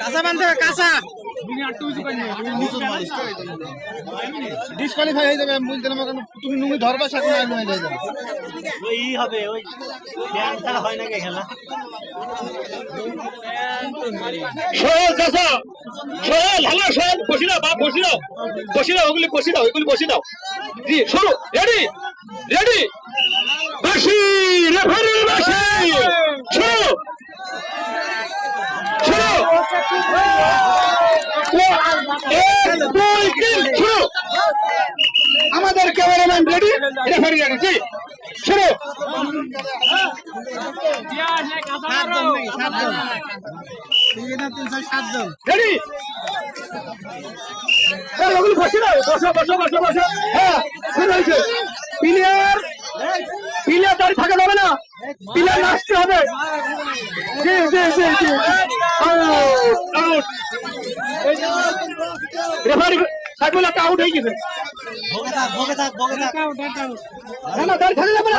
কাঁচা বান্ধব কাঁচা। ডিসকোয়ালিফাই হয়ে যাবে আমি বলতে না তুমি নুমি ধরবা সাথে না নুয়ে যাবে। ওই হবে ওই ব্যায়াম ছাড়া হয় নাকি খেলা? সোহেল চাষা সোহেল হ্যালো সোহেল বসি দাও বাপ বসি দাও। বসি দাও ওগুলি বসি দাও ওগুলি বসি দাও। জি শুরু রেডি রেডি। বাসি রেফারি বাসি। আমাদের ক্যামেরাম্যান রেডি? রেফারি রেডি শুরু সাতজন রেডি? বসে দাও। বসো বসো হ্যাঁ প্লেয়ার প্লেয়ার দাঁড়িয়ে থাকা যাবে না? প্লেয়ার নাচতে হবে। জি জি জি জি। আউট। আউট রেফারি সাইকেল একটা আউট হয়ে গেছে। না না দাঁড়িয়ে থাকা যাবে না।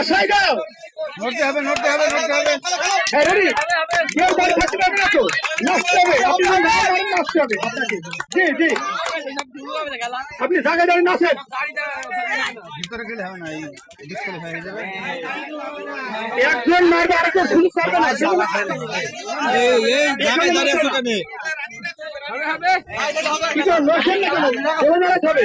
বসাই দাও। নড়তে হবে নড়তে হবে নড়তে হবে। হ্যাঁ রেডি কেউ বাড়ি থাকতে পারবে না তো নাচতে হবে আপনি নাচতে হবে। আপনাকে জি জি। আপনি জায়গায় দাঁড়িয়ে নাচেন। ভিতরে গেলে হবে না এই ডিসকোয়ালিফাই হয়ে যাবে। একজন মারবে আরেকজন শুরু করবে না জায়গায় দাঁড়িয়ে আছো কেন কি জন্য নড়ছেন না কেন? হবে।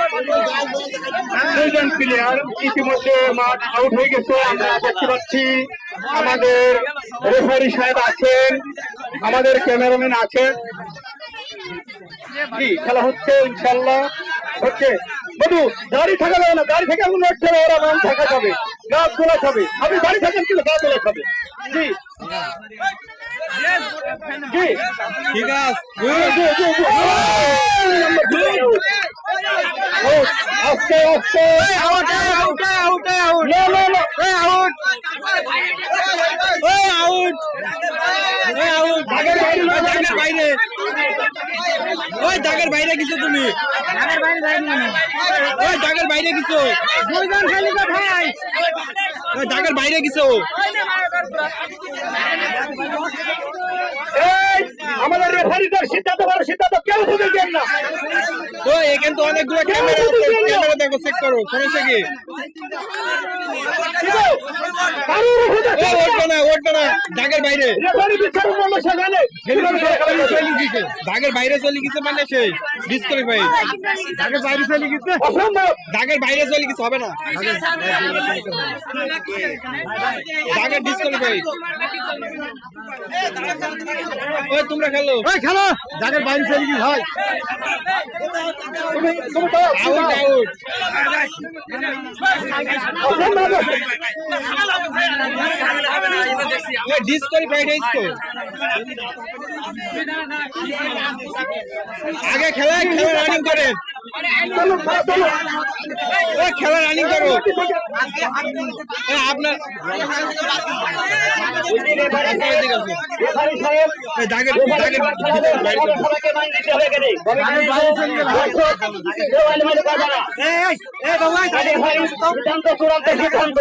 দুইজন প্লেয়ার ইতিমধ্যে মাঠ আউট হয়ে গেছে আমরা দেখতে পাচ্ছি আমাদের রেফারি সাহেব আছেন আমাদের ক্যামেরাম্যান আছেন। জি খেলা হচ্ছে ইনশাল্লাহ হচ্ছে। বধু দাড়ি থাকা যাবে না গাড়ি থেকে লড়তে হবে ওরা মান থাকা যাবে গা তোলা খাবে আপনি গাড়ি থাকেন কিন্তু গা তোলা খাবে জি। জি। ঠিক আছে। আস্তে আস্তে আউট আউট আউট আউট না না না আউট ওই আউট ওই আউট দাগের বাইরে বাইরে ওই দাগের বাইরে কিছু তুমি দাগের বাইরে যাইনি ওই দাগের বাইরে কিছু দুইজন বাইরে কিছু আমাদের রেফারিদের সিদ্ধান্ত ভালো সিদ্ধান্ত কেউ বুঝে দেন না। তো এখানে তো অনেকগুলো ক্যামেরা দেখো চেক করো সমস্যা কি? দাগের বাইরে চলে গেছে মানে সেই ডিসকোয়ালিফাই দাগের বাইরে চলে গেছে? দাগের বাইরে চলে গেছে হবে না। ডিসকোয়ালিফাই ওই তোমরা খেলো। ওই খেলো। জায়গার বাইরে চলে কি হয়। আউট আউট ডিসকোয়ালিফাইড হয়েছে আগে খেলায় খেলা রানিং করেন খেলা রানিং করো আপনার সিদ্ধান্ত চূড়ান্ত সিদ্ধান্ত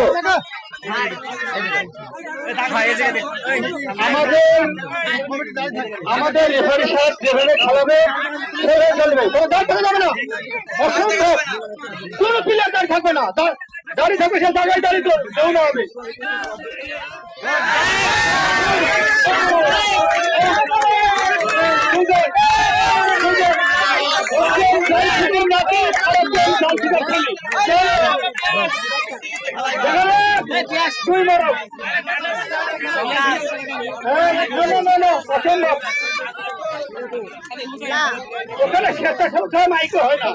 আমাদের আমাদের রেফারি সাহেব যেভাবে চলবে কোনো অসম্ভব কোনো প্লেয়ার দাঁড় থাকবে না দাঁড়িয়ে থাকবে সে জায়গায় দাঁড়িয়ে দুই মারো পছন্দ ওখানে শেষটা সব মাইকে হয় না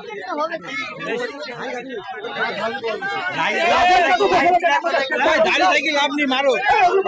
দাঁড়িয়ে থেকে লাভ নেই মারো ওই ওট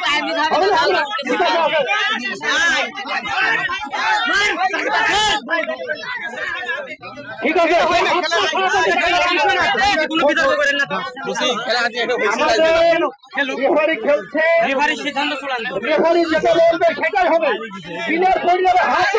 টাইম নিছে ঠিক আছে। সিদ্ধান্ত চূড়ান্ত রেফারি যেটা বলবে সেটাই হবে বিনার পরিবারে হাত